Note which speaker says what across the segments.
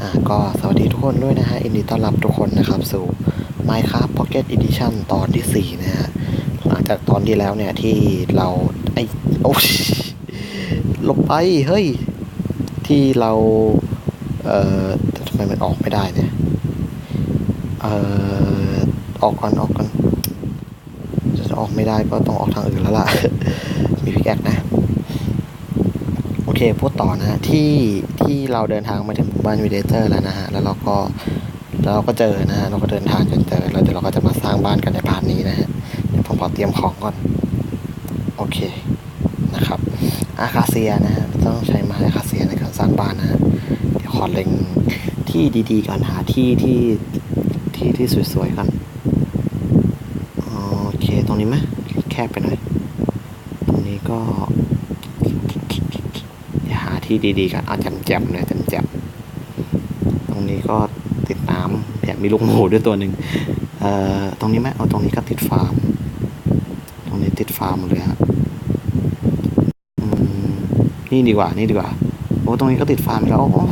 Speaker 1: อ่าก็สวัสดีทุกคนด้วยนะฮะยินดีต้อนรับทุกคนนะครับ สู่ Minecraft Pocket Edition ตอนที่ 4 นะฮะหลังจากตอนที่แล้วเนี่ย ที่เราไอโอ้ยลบไป เฮ้ย ที่เรา เอ่อทำไมมันออกไม่ได้เนี่ย เอ่อ ออกก่อนออกก่อนจะออกไม่ได้ก็ต้องออกทางอื่นแล้วล่ะ มีพิกแอคนะ เคพูดต่อนะที่ที่เราเดินทางมาถึงหมู่บ้านวีเดเตอร์แล้วนะฮะแล้วเราก็แล้วเราก็เจอนะฮะเราก็เดินทางจนเจอแล้วเดี๋ยวเราก็จะมาสร้างบ้านกันในพาร์ทนี้นะฮะเดี๋ยวผมขอเตรียมของก่อนโอเคนะครับอาคาเซียนะฮะต้องใช้ไม้อาคาเซียในการสร้างบ้านนะฮะเดี๋ยวขอเล็งที่ดีๆก่อนหาที่ที่ที่ที่สวยๆก่อนโอเคตรงนี้ไหมแคบไปหน่อยตรงนี้ก็ ที่ดีๆกันเอาแจ่มๆเลยแจ่มๆตรงนี้ก็ติดน้ำอยากมีลูกหมูด้วยตัวหนึ่งเอ่อตรงนี้ไหมเอาตรงนี้ก็ติดฟาร์ม ตรงนี้ติดฟาร์มเลยฮะนี่ดีกว่านี่ดีกว่าโอ้ตรงนี้ก็ติดฟาร์มแล้วโอ้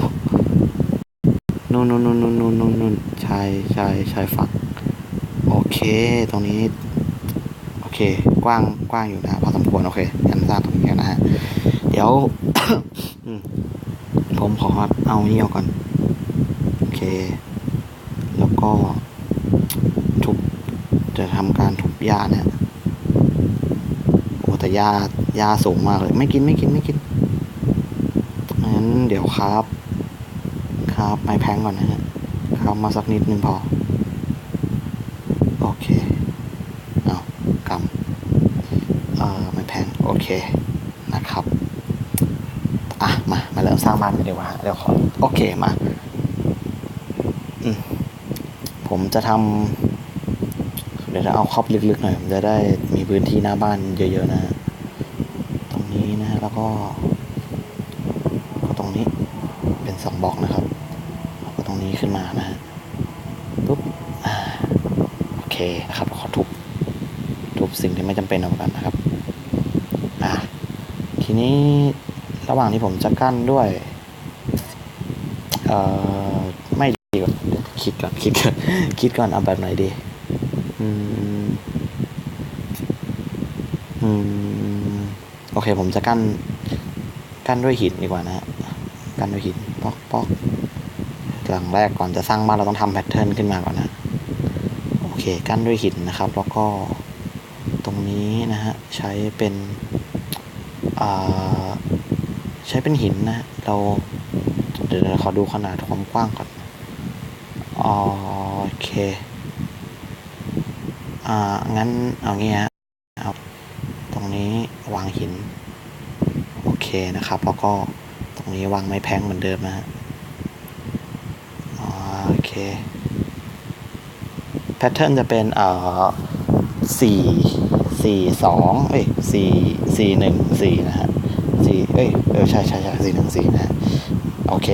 Speaker 1: นู่นนู่นนู่นนู่นนู่นนู่นชายชายชายฝั่งโอเคตรงนี้โอเค กว้างกว้างอยู่นะพอสมควรโอเคงั้นสร้างตรงนี้นะฮะ ดี๋ยว ผมขอเอานี่เอาก่อน โอเค แล้วก็ทุบจะทำการทุบหญ้าเนี่ยโอ้แต่หญ้าหญ้าสูงมากเลย ไม่กินไม่กินไม่กินงั้นเดี๋ยวครับ ครับไม้แพงก่อนนะฮะครับมาสักนิดนึงพอ โอเค เอากำเอ่อไม้แพงโอเคนะครับ อะ มา มา เริ่มสร้างบ้านกันดีกว่าฮะเดี๋ยวขอโอเคมาผมจะทำเดี๋ยวจะเอาครอบลึกๆหน่อยผมจะได้มีพื้นที่หน้าบ้านเยอะๆนะ ตรงนี้นะฮะแล้วก็ตรงนี้เป็นสองบล็อกนะครับแล้วก็ตรงนี้ขึ้นมานะฮะปุ๊บโอเคนะครับขอทุบทุบสิ่งที่ไม่จำเป็นออกกันนะครับ อะทีนี้ ระหว่างที่ผมจะกั้นด้วย เอ่อ ไม่ดีกว่าเดี๋ยวคิดก่อนคิดก่อนคิดก่อนเอาแบบไหนดี อืม อืม โอเคผมจะกั้น กั้นด้วยหินดีกว่านะฮะ กั้นด้วยหินป๊อกป๊อกหลังแรกก่อนจะสร้างบ้านเราต้องทำแพทเทิร์นขึ้นมาก่อนนะ โอเค กั้นด้วยหินนะครับ แล้วก็ตรงนี้นะฮะ ใช้เป็น อ่า ใช้เป็นหินนะ เราเดี๋ยวเราขอดูขนาดความกว้างก่อนโอเค อ่า งั้นเอางี้ฮะเอาตรงนี้วางหิน โอเคนะครับ แล้วก็ตรงนี้วางไม้แพงเหมือนเดิมนะฮะโอเค แพทเทิร์นจะเป็น เอ่อสี่สี่สองเอ้ยสี่สี่หนึ่งสี่นะฮะ เอ้ยเออใช่ใช่ใช่สี่หนึ่งสี่นะโอเค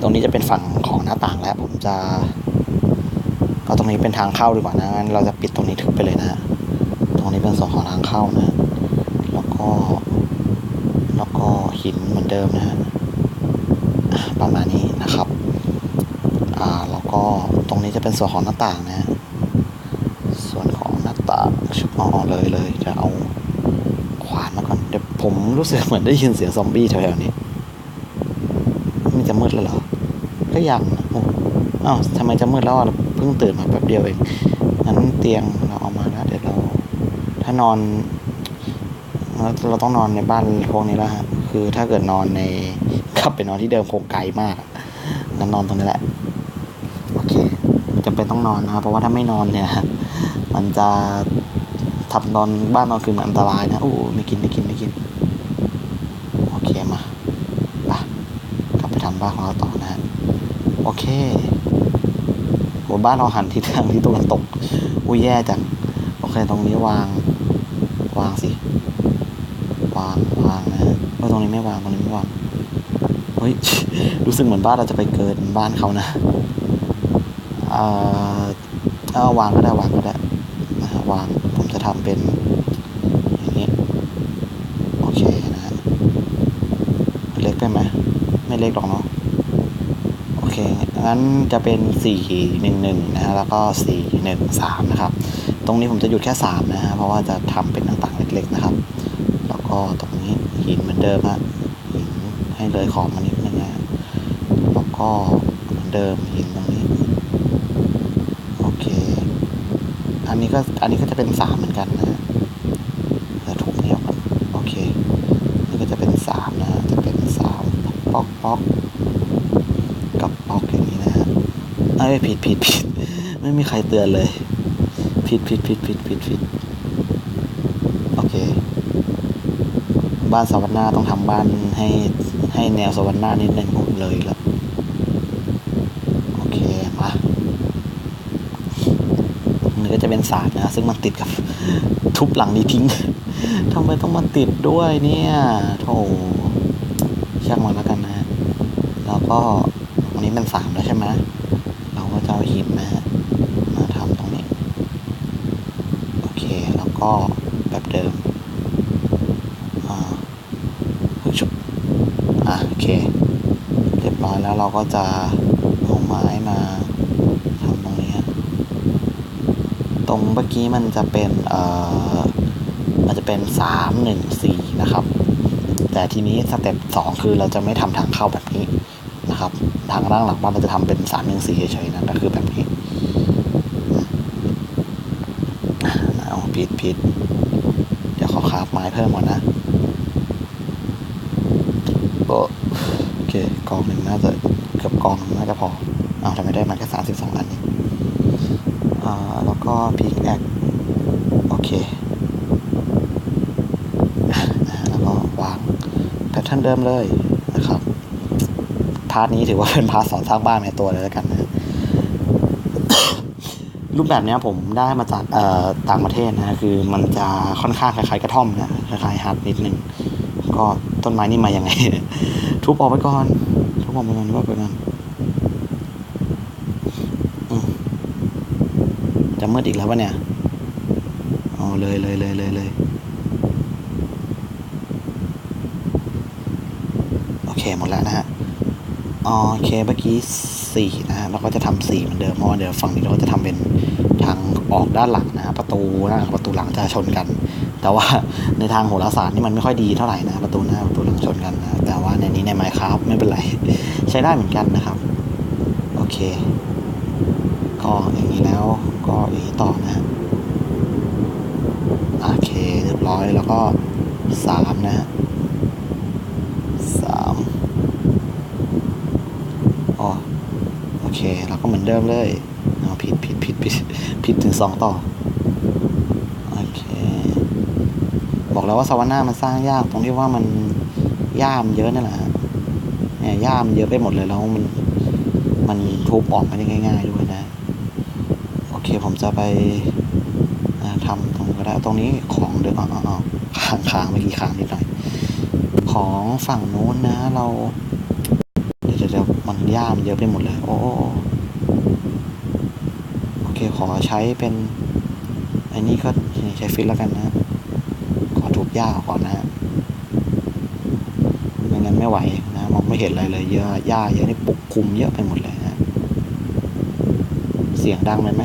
Speaker 1: ตรงนี้จะเป็นฝั่งของหน้าต่างแล้ว ผมจะก็ตรงนี้เป็นทางเข้าดีกว่านะงั้นเราจะปิดตรงนี้ทึบไปเลยนะ ตรงนี้เป็นส่วนของทางเข้านะ แล้วก็ แล้วก็หินเหมือนเดิมนะฮะประมาณนี้นะครับ อ่าแล้วก็ตรงนี้จะเป็นส่วนของหน้าต่างนะ ส่วนของหน้าต่างชุบอ๋อเลยเลยจะเอาขวานมาก่อน เดี๋ยว ผมรู้สึกเหมือนได้ยินเสียงซอมบี้แถวๆนี้ มันจะมืดแล้วเหรอ ก็ยังนะโอ้อ้าวทำไมจะมืดแล้วเราเพิ่งตื่นมาแป๊บเดียวเองงั้นเตียงเราเอามาแล้วเดี๋ยวเรา ถ้านอนเราเราต้องนอนในบ้านพวกนี้แล้วฮะ คือถ้าเกิดนอนในกลับไปนอนที่เดิมคงไกลมากงั้นนอนตรงนี้แหละ โอเคจำเป็นต้องนอนนะครับเพราะว่าถ้าไม่นอนเนี่ย มันจะทำนอนบ้านนอนคืนมันอันตรายนะโอ้ไม่กินไม่กินไม่กิน โอเคมาไป้านของเราต่อนะฮะโอเคโหบ้านเราหันทิศทางที่ตะวันตก อุ้ยแย่จัง โอเคตรงนี้วาง วางสิ วางวางนะฮะเออตรงนี้ไม่วางตรงนี้ไม่วาง เฮ้ย รู้สึกเหมือนบ้านเราจะไปเกินบ้านเขานะเอ่อเอาวางก็ได้วางก็ได้นะฮะวาง ผมจะทำเป็นอย่างนี้ โอเคนะฮะเล็กไปไหม ไม่เล็กหรอกเนาะโอเคงั้นจะเป็นสี่หนึ่งหนึ่งนะฮะแล้วก็สี่หนึ่งสามนะครับ ตรงนี้ผมจะหยุดแค่สามนะฮะเพราะว่าจะทำเป็นต่างๆ เล็กๆนะครับ แล้วก็ตรงนี้หินเหมือนเดิมฮะหินให้เลยขอบมานิดนึงนะฮะแล้วก็เหมือนเดิมหินตรงนี้โอเค อันนี้ก็อันนี้ก็จะเป็นสามเหมือนกันนะฮะแต่ถูกเนี้ยครับโอเค นี่ก็จะเป็นสามนะฮะ จะเป็นสาม ป๊อกป๊อกกับป๊อกอย่างนี้นะฮะเอ้ผิดผิดผิดไม่มีใครเตือนเลย ผิดผิดผิดผิดผิดผิดโอเค บ้านสวรรค์หน้าต้องทำบ้านให้ให้แนวสวรรค์หน้านิดนึงผมเลยแล้วโอเคมานี่ก็จะเป็นศาสตร์นะ ซึ่งมันติดกับ ทุบหลังนี้ทิ้งทำไมต้องมาติดด้วยเนี่ยโธ่ช่างมันแล้วกันนะ แล้วก็ตรงนี้เป็นสามแล้วใช่ไหมเราก็จะเอาหินนะฮะมาทำตรงนี้ โอเค แล้วก็แบบเดิมอ่าชุบอ่าโอเค เรียบร้อยแล้วเราก็จะเอาไม้มาทำตรงนี้ ตรงเมื่อกี้มันจะเป็นเอ่อมันจะเป็นสามหนึ่งสี่นะครับ แต่ทีนี้สเต็ปสองคือเราจะไม่ทำทางเข้าแบบนี้ นะครับ ทางด้านหลังบ้านเราจะทำเป็นสามหนึ่งสี่เฉยๆนะก็คือแบบนี้อะเอาผิดผิดเดี๋ยวขอคาฟไม้เพิ่มก่อนนะโอเคกองหนึ่งน่าจะเกือบกองหนึ่งน่าจะพอเอาทำไมได้มาแค่สามสิบสองอันนี้อ่าแล้วก็พิกแอคโอเคแล้วก็วางแพทเทิร์นเดิมเลย พาร์ทนี้ถือว่าเป็นพาร์ทสอนสร้างบ้านในตัวเลยแล้วกันนะรูปแบบนี้ผมได้มาจากเอ่อต่างประเทศนะคือมันจะค่อนข้างคล้ายๆกระท่อมนะคล้ายๆฮัทนิดนึงก็ต้นไม้นี่มาอยังไง ทุบออกไปก่อนทุบออกไปก่อนทุบออกไปก่อนจะมืดอีกแล้ววะเนี่ยเอาเลยเลยเลยเลยเลยโอเคหมดแล้วนะฮะ โอเคเมื่อกี้สี่นะฮะเราก็จะทำสี่เหมือนเดิมเพราะว่าเดี๋ยวฝั่งนี้เราก็จะทำเป็นทางออกด้านหลังนะประตูหน้าประตูหลังจะชนกัน แต่ว่าในทางโหราศาสตร์นี่มันไม่ค่อยดีเท่าไหร่นะประตูหน้าประตูหลังชนกันนะแต่ว่าในนี้ในไมค์ครับไม่เป็นไรใช้ได้เหมือนกันนะครับ โอเค ก็อย่างนี้แล้วก็อย่างนี้ต่อนะโอเคเรียบร้อยแล้วก็สามนะฮะสามอ๋อโอ เราก็เหมือนเดิมเลยเอาผิดผิดผิดผิดผิดถึงสองต่อ โอเค บอกแล้วว่าสวรรค์หน้ามันสร้างยากตรงที่ว่ามันย่ามเยอะนั่นแหละเนี่ยย่ามเยอะไปหมดเลยแล้วมันมันทุบออกไม่ได้ง่าย ๆด้วยนะ โอเคผมจะไปอ่าทำตรงก็ได้ตรงนี้ของเดิมอ๋ออ๋ออ๋อค้างค้างเมื่อกี้ค้างนิดหน่อย ของฝั่งนู้นนะ เรา ดี๋ยวเดี๋ยวมันย่ามนเยอะไปหมดเลยโอ้โอ้โอ้โอเคขอใช้เป็น อันนี้ก็ใช้ฟิตแล้วกันนะ ขอทุบหญ้าก่อนนะฮะไม่งั้นไม่ไหวนะมองไม่เห็นอะไรเลยเยอะหญ้าเยอะนี่ปกคลุมเยอะไปหมดเลยนะเสียงดังไหมไหม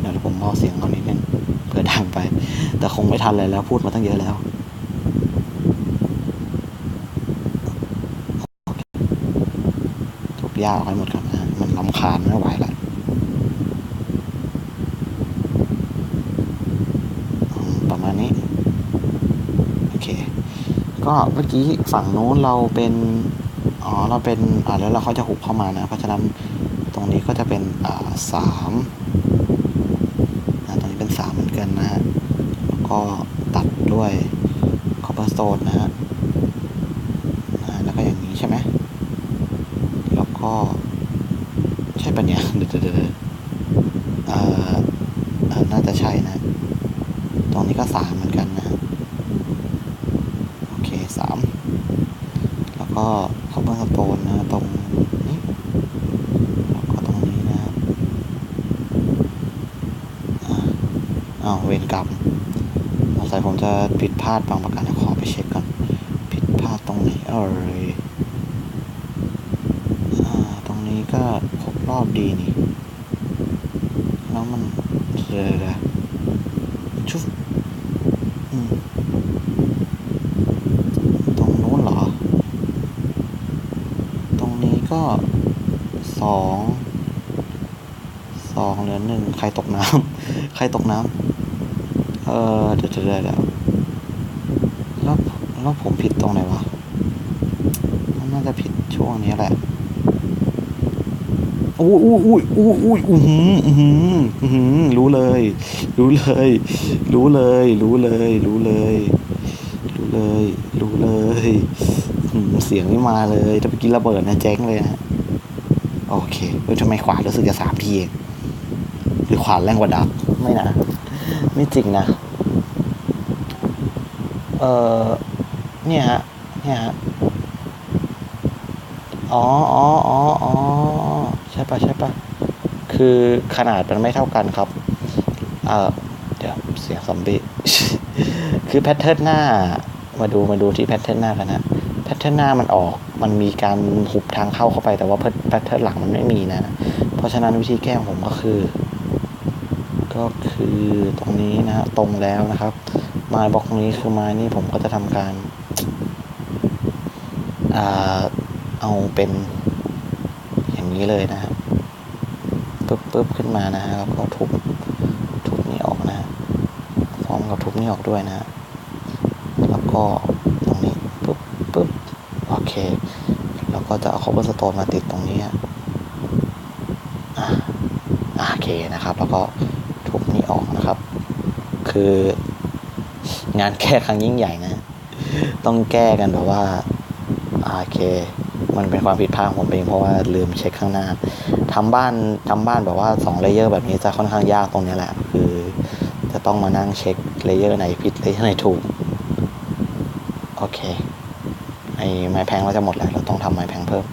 Speaker 1: เดี๋ยวผมเอาเสียงเอานิดนึงเผื่อดังไป แต่คงไม่ทันเลยแล้ว พูดมาตั้งเยอะแล้ว ทุบ หญ้าออกให้หมดก่อนนะมันลำคาญไม่ไหวละประมาณนี้ โอเค ก็เมื่อกี้ฝั่งโน้นเราเป็น อ๋อ เราเป็น อ่า แล้วเราเขาจะหุบเข้ามานะ เพราะฉะนั้นตรงนี้ก็จะเป็น อ่าสามตรงนี้เป็นสามเหมือนกันนะฮะ แล้วก็ตัดด้วยคอ p เ e อร์โ n e นะฮะอ่าแล้วก็อย่างนี้ใช่ไหม แล้ว ก็ใช่ปะเนี่ยเดี๋ยวเดี๋ยวเอ่อน่าจะใช่นะ ตรงนี้ก็สามเหมือนกันนะ โอเคสามแล้วก็คอ p เ e อร์สโตนนะตรงนี้แล้วก็ตรงนี้นะครับอ่าอ้าวเวรกรรมสงสัยผมจะผิดพลาดบางประการขอไปเช็คก่อน ผิดพลาดตรงไหนเออาตรงนี้ก็ ก็ครบร อบดีนี่ แล้วมันเดี๋ยวเดี๋ยวชุบอืมตรงนู้นเหรอ ตรงนี้ก็สองสองเหลือหนึ่งใครตกน้ำ ใครตกน้ำ เออเดี๋ยวเดี๋ยวเดี๋ยวเดี๋ยวแล้วแล้วผมผิดตรงไหนวะ น่าจะผิดช่วงนี้แหละ อุ้ยอุ้ยอุ้ยอุ้ยอุ้ยอื้อหืออื้อหืออื้อหือรู้เลย รู้เลย รู้เลย รู้เลย รู้เลย รู้เลย รู้เลยเสียงไม่มาเลยถ้าเมื่อกี้ระเบิดนะแจ้งเลยนะโอเคเออทำไมขวารู้สึกจะสามทีเองหรือขวาแรงกว่าดับไม่นะไม่จริงนะ เออเนี่ยฮะเนี่ยฮะอ๋ออ๋ออ๋ออ๋อ ใช่ปะใช่ปะคือขนาดมันไม่เท่ากันครับเออเดี๋ยวเสียงซอมบี้คือแพทเทิร์นหน้า มาดูมาดูที่แพทเทิร์นหน้ากันนะแพทเทิร์นหน้ามันออกมันมีการหุบทางเข้าเข้าไปแต่ว่าแพทเทิร์นหลังมันไม่มีนะ เพราะฉะนั้นวิธีแก้ผมก็คือ ก็คือตรงนี้นะตรงแล้วนะครับไม้บล็อกนี้คือไม้นี่ผมก็จะทำการอ่าเอาเป็น นี้เลยนะฮะปึ๊บปึ๊บขึ้นมานะฮะแล้วก็ทุบทุบนี่ออกนะฮะพร้อมกับทุบนี่ออกด้วยนะฮะแล้วก็ตรงนี้ปึ๊บปึ๊บโอเค แล้วก็จะเอา cover stone มาติดตรงนี้อะโอเคนะครับ แล้วก็ทุบนี่ออกนะครับ คืองานแก้ครั้งยิ่งใหญ่นะ ต้องแก้กันแบบว่าโอเค มันเป็นความผิดพลาดของผมเองเพราะว่าลืมเช็คข้างหน้าทำบ้านทำบ้านแบบว่าสองเลเยอร์แบบนี้จะค่อนข้างยากตรงนี้แหละ คือจะต้องมานั่งเช็คเลเยอร์ไหนผิดเลเยอร์ไหนถูก โอเค ไอไม้แพงเราจะหมดแล้วเราต้องทำไม้แพงเพิ่ม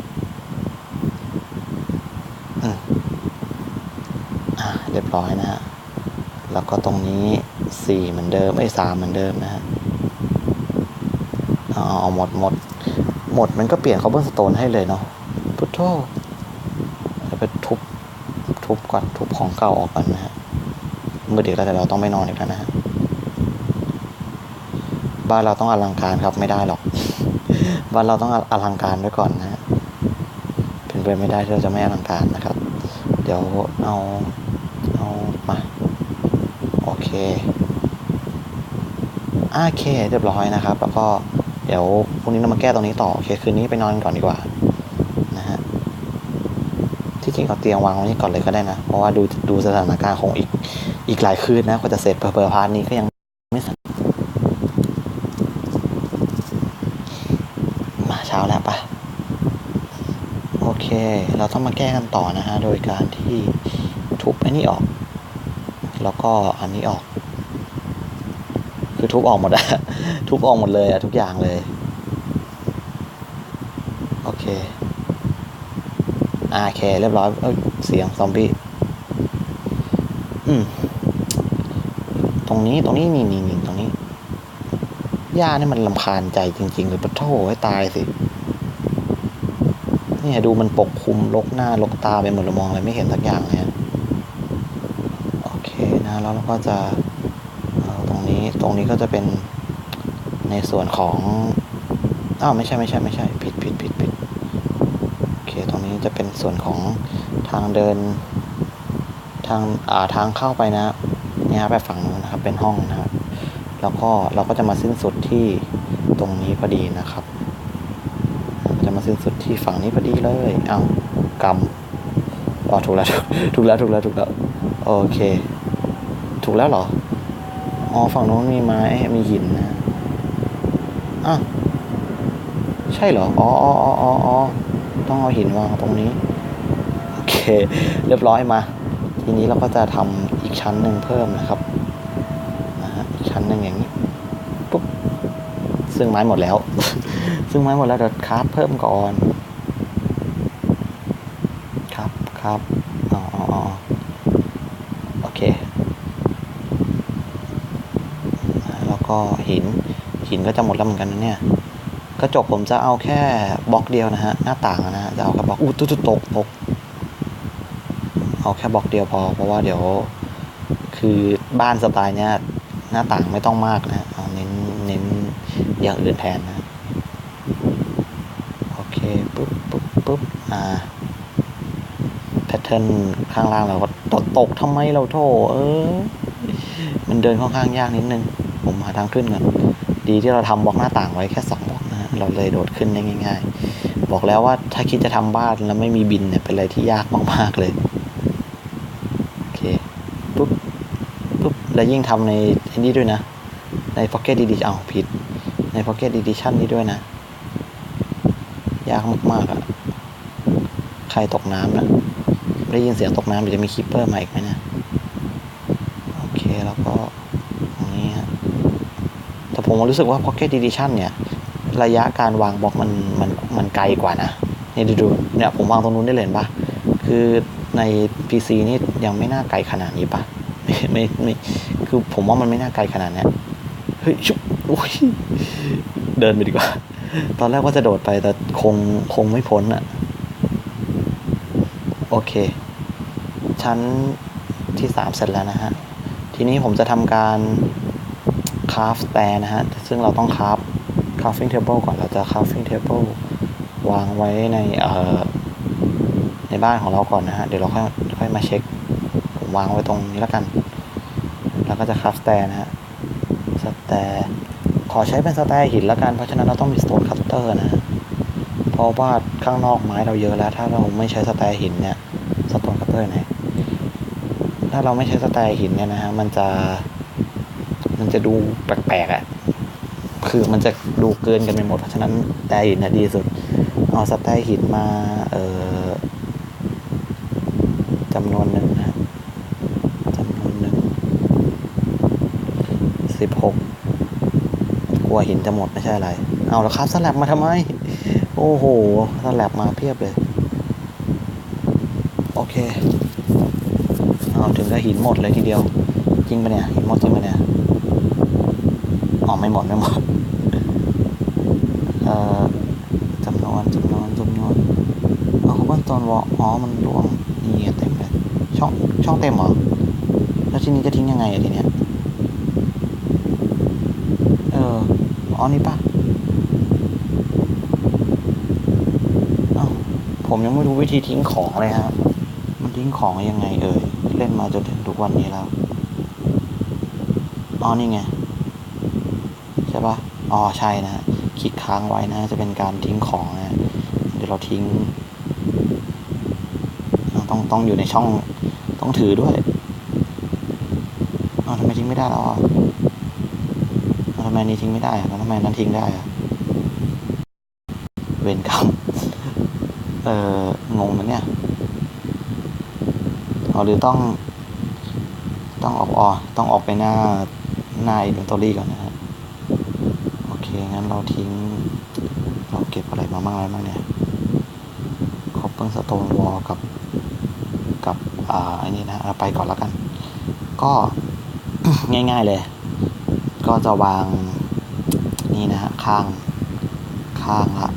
Speaker 1: อืมอะเรียบร้อยนะฮะแล้วก็ตรงนี้สี่เหมือนเดิมไอ้สามเหมือนเดิมนะฮะอาเอาหมดหมด หมดมันก็เปลี่ยน cobble stone ให้เลยเนาะพุทโธเดี๋ยวไปทุบทุบก่อนทุบของเก่าออกก่อนนะฮะมือเด็กแล้วแต่เราต้องไม่นอนอีกแล้วนะฮะบ้านเราต้องอลังการครับไม่ได้หรอก บ้านเราต้องอลังการไว้ก่อนนะฮะเป็นไปไม่ได้ที่เราจะไม่อลังการนะครับ เดี๋ยวเอาเอามาโอเคโอเคเรียบร้อยนะครับ แล้วก็ เดี๋ยวพรุ่งนี้เรามาแก้ตรงนี้ต่อ โอเค คืนนี้ไปนอนก่อนดีกว่า นะฮะ ที่จริงเอาเตียงวางไว้นี่ก่อนเลยก็ได้นะ เพราะว่าดูดูสถานการณ์คงอีกอีกหลายคืนนะกว่าจะเสร็จเผลอๆพาร์ทนี้ก็ยังไม่เสร็จมาเช้าแล้วปะโอเค เราต้องมาแก้กันต่อนะฮะ โดยการที่ทุบอ้นี่ออก แล้วก็อันนี้ออก คือทุบออกหมดอะทุบออกหมดเลยอะทุกอย่างเลย โอเคอ่าโอเค เรียบร้อยเอเสียงซอมบี้อืมตรงนี้ตรงนี้นี่นี่นี่ตรงนี้หญ้านี่มันลำคาญใจจริง ๆ เลยปะโถให้ตายสิเนี่ยดูมันปกคลุมลกหน้าลกตาไปหมดเลยมองอะไรไม่เห็นสักอย่างเลยโอเคนะ แล้วเราก็จะ นี้ตรงนี้ก็จะเป็นในส่วนของอ้าวไม่ใช่ไม่ใช่ไม่ใช่ผิดผิดผิดผิดโอเคตรงนี้จะเป็นส่วนของทางเดิน ทางอ่าทางเข้าไปนะเนี่ยครับไปฝั่งนู้นนะครับเป็นห้องนะครับ แล้วก็เราก็จะมาสิ้นสุดที่ตรงนี้พอดีนะครับ จะมาสิ้นสุดที่ฝั่งนี้พอดีเลยเอากำอ๋อถูกแล้วถูกแล้วถูกแล้วถูกแล้วโอเค ถูกแล้วเหรอ อ๋อ ฝั่งโน้นมีไม้ มีหินนะอะใช่เหรอ อ๋ออ๋ออ๋ออ๋อต้องเอาหินวางตรงนี้ โอเค เรียบร้อยมา ทีนี้เราก็จะทำอีกชั้นหนึ่งเพิ่มนะครับนะฮะอีกชั้นหนึ่งอย่างนี้ ปุ๊บ ซึ่งไม้หมดแล้ว ซึ่งไม้หมดแล้วเดี๋ยวคราฟเพิ่มก่อน ครับครับอ๋ออ๋ออ๋อโอเคอ่าแล้ว ก็หิน หินก็จะหมดแล้วเหมือนกันนะเนี่ย กระจกผมจะเอาแค่บล็อกเดียวนะฮะ หน้าต่างนะฮะ จะเอาแค่บล็อกอู้ตุ๊ตตกตก เอาแค่บล็อกเดียวพอ เพราะว่าเดี๋ยว คือบ้านสไตล์เนี้ยหน้าต่างไม่ต้องมากนะเอาเน้น เน้นอย่างอื่นแทนนะ โอเค ปุ๊บปุ๊บปุ๊บอ่าแพทเทิร์นข้างล่างเราก็ตกตกทำไมเราโถเออมันเดินค่อนข้างยากนิดนึง หาทางขึ้นก่อนดีที่เราทำบล็อกหน้าต่างไว้แค่สองบล็อกนะฮะเราเลยโดดขึ้นได้ง่าย ๆ บอกแล้วว่าถ้าคิดจะทำบ้านแล้วไม่มีบินเนี่ยเป็นอะไรที่ยากมากๆเลยโอเคปุ๊บปุ๊บแล้วยิ่งทำในอ้นี้ด้วยนะ ใน Pocket Edition เอาผิด ใน Pocket Edition นี้ด้วยนะ ยากมากๆอะ่ะใครตกน้ำนะได้ยินเสียงตกน้ำเดี๋ยวจะมีคิปเปอร์มาอีกไหมนะโอเคแล้วก็อย่างนี้ฮะแต่ ผมรู้สึกว่า Pocket Edition เนี่ย ระยะการวางบล็อกมันมันมันไกลกว่านะนี่ดูดูเนี่ยผมวางตรงนู้นได้เลยปะคือใน PC นี่ยังไม่น่าไกลขนาดนี้ปะไม่ไม่ไม่คือผมว่ามันไม่น่าไกลขนาดเนี้ยเฮ้ยชุบโอ้ยเดินไปดีกว่า ตอนแรกว่าจะโดดไปแต่คงคงไม่พ้นอะโอเค ชั้นที่สามเสร็จแล้วนะฮะ ทีนี้ผมจะทำการ คาฟแ a นะฮะ ซึ่งเราต้องคาฟ crafting table ก่อนเราจะ crafting table วางไว้ในเอ่อในบ้านของเราก่อนนะฮะ เดี๋ยวเราค่อยค่อยมาเช็ค ผมวางไว้ตรงนี้แล้วกัน แล้วก็จะ craft แ a นะฮะสแตขอใช้เป็นสแตหินแล้วกัน เพราะฉะนั้นเราต้องมี stone cutter นะฮะเพราะว่าข้างนอกไม้เราเยอะแล้ว ถ้าเราไม่ใช้สแตหินเนี่ย stone cutter ไหนถ้าเราไม่ใช้สแตนหินเนี่ยนะฮะมันจะ มันจะดูแปลกๆอะ่ะ คือมันจะดูเกินกันไปหมด เพราะฉะนั้นสแตนหินนะดีสุด เอาสแตนหินมาเอ่อจำนวนหนึ่งนะฮะจำนวนหนึ่งสิบหกกลัวหินจะหมดไม่ใช่อะไร เอาแล้วครับสลับมาทำไม โอ้โหสลับมาเพียบเลย โอเคเอาถึงกับหินหมดเลยทีเดียว จริงปะเนี่ย หินหมดจริงปะเนี่ย อ๋อไม่หมดไม่หมดเอ่อจำนวนจำนวนจำนวนเอาเขาบ้านตอนวออ๋อมันรวมนี่เต็มเลยช่องช่องเต็มเหรอแล้วทีนี้จะทิ้งยังไงอะทีเนี้ยเอออ๋อนี่ปะเอ้าผมยังไม่รู้วิธีทิ้งของเลยฮะมันทิ้งของยังไงเอ่ยเล่นมาจนถึงทุกวันนี้แล้วอ๋อนี่ไง ช่ปะอ๋อใช่นะฮะคลิกค้างไว้นะ จะเป็นการทิ้งของนะ เดี๋ยวเราทิ้ง ต้องต้องอยู่ในช่องต้องถือด้วยอ๋อทำไมทิ้งไม่ได้แล้วอะอ้าวทำไมนี้ทิ้งไม่ได้อะแล้วทำไมนั้นทิ้งได้อะเวรกรรมเอองงนะเนี่ยอ๋อหรือต้อง ต้องออกอ๋อต้องออกไปหน้าหน้าอินเวนทอรี่ก่อนนะ เราทิ้ง เราเก็บอะไรมาบ้างอะไรบ้างเนี่ยคอปเปิลสโตนวอลกับ กับอ่าอันนี้นะเอาไปก่อนแล้วกัน ก็ง่าย ๆเลย ก็จะวางนี่นะฮะข้างข้างละ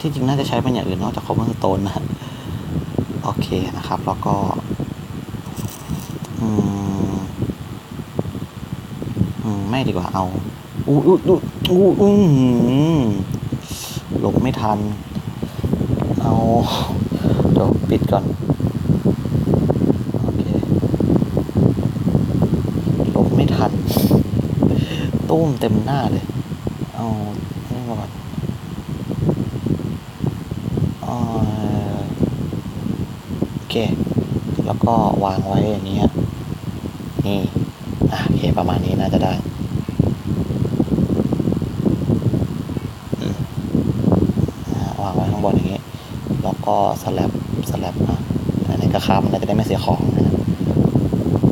Speaker 1: ที่จริงน่าจะใช้เป็นอย่างอื่นนอกจากคอปเปิลสโตนนะโอเคนะครับ แล้วก็อืมไม่ดีกว่าเอา อู้อู้อู้อู้อู้หือหลบไม่ทัน เอา เดี๋ยวปิดก่อน โอเค หลบไม่ทัน ตุ้มเต็มหน้าเลย เอานี่ก่อนอ่อโอเค แล้วก็วางไว้อย่างนี้นี่ อะโอเค ประมาณนี้น่าจะได้อืมอ่าวางไว้ข้าง บนอย่างนี้ แล้วก็สลับสลับนะอันนี้ก็ค้ามันจะได้ไม่เสียของนะ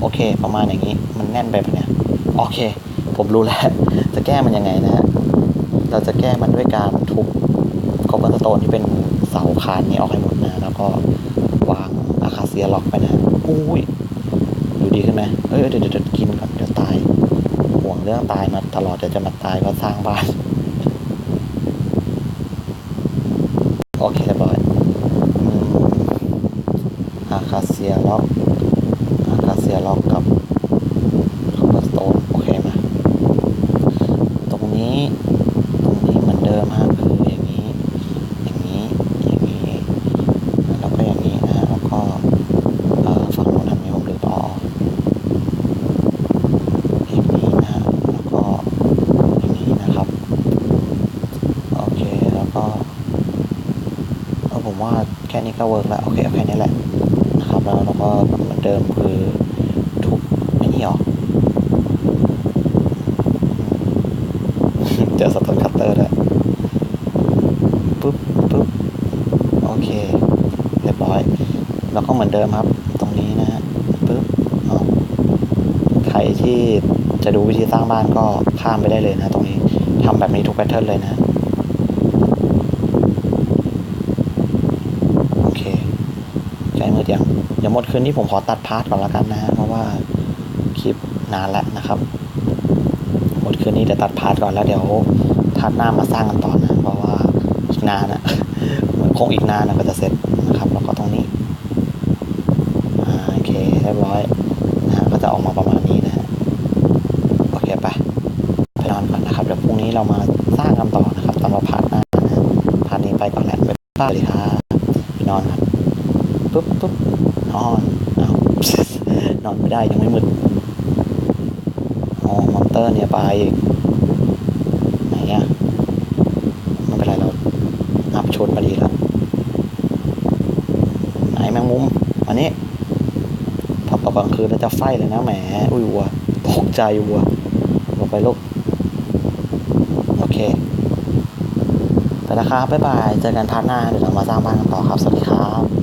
Speaker 1: โอเค ประมาณอย่างนี้ มันแน่นไปปะเนี่ย โอเค ผมรู้แล้ว จะแก้มันยังไงนะฮะ เราจะแก้มันด้วยการทุบคอปเปอร์สโตนที่เป็นเสาคานนี้ออกให้หมดนะ แล้วก็วางอาคาเซียล็อกไปนะอุ้ยดูดีขึ้นไหมเอ้ยเดี๋ยวเดี๋ยวเดี๋ยวกินก่อนเดี๋ยวตาย ห่วงเรื่องตายมาตลอดเดี๋ยวจะมาตายเพราะสร้างบ้าน อาเซียบร้อยอืมอาคาเซียล็อกสียล็อกกับคอร์สโตนโอเคไหมตรงนี้ ตรงนี้เหมือนเดิมฮะคืออย่างนี้ อย่างนี้ อย่างนี้ แล้วก็อย่างนี้นะฮะแล้วก็ฝั่งโน้นทำนี้ผมลืมต่ออย่างนี้นะฮะแล้วก็อย่างนี้นะครับ โอเค แล้วก็เออผมว่าแค่นี้ก็เวิร์กแล้ว โอเคเอาแค่นี้แหละนะครับ แล้วเราก็เหมือนเดิมคือทุบไม่นี่หรอ เจอสตอนคัตเตอร์ด้วยปุ๊บปุ๊บโอเค เรียบร้อย แล้วก็เหมือนเดิมครับ ตรงนี้นะฮะปุ๊บใครที่จะดูวิธีสร้างบ้านก็ข้ามไปได้เลยนะ ตรงนี้ทำแบบนี้ทุกแพทเทิร์นเลยนะโอเคใกล้มืดยังเดี๋ยวหมดคืนนี้ผมขอตัดพาร์ทก่อนละกันนะฮะเพราะว่าคลิปนานแล้วนะครับ ดคืนนี้เดี๋ยวตัดพาร์ทก่อนแล้วเดี๋ยวพาร์ทหน้ามาสร้างกันต่อนะเพราะว่าอีกนานอะคงอีกนานนะก็จะเสร็จนะครับ แล้วก็ตรงนี้อ่โอเคเรียบร้อยนะฮะก็จะออกมาประมาณนี้นะฮะโอเคไปไปนอนก่อนนะครับเดี๋ยวพรุ่งนี้เรามาสร้างกันต่อนะครับสำหรับพาร์ทหน้านะพาร์ทนี้ไปก่อนแหละบ๊ายบายสวัสดีครับไปนอนครับปุ๊บปุ๊บนอนเอานอนไม่ได้ยังไม่มืดอ๋ อเตอร์เนี่ยไปอีกไหนอะไม่เป็นไรเราอัพชุดมาดีแล้วไหนแมงมุมอันนี้พอตกกลางคืนแล้วจะไฟเลยนะแหมอุ้ยวัวตกใจวัวลงไปลูกโอเคไปแล้วครับบ๊ายบายเจอกันพาร์ทหน้าเดี๋ยวเรามาสร้างบ้านกันต่อครับสวัสดีครับ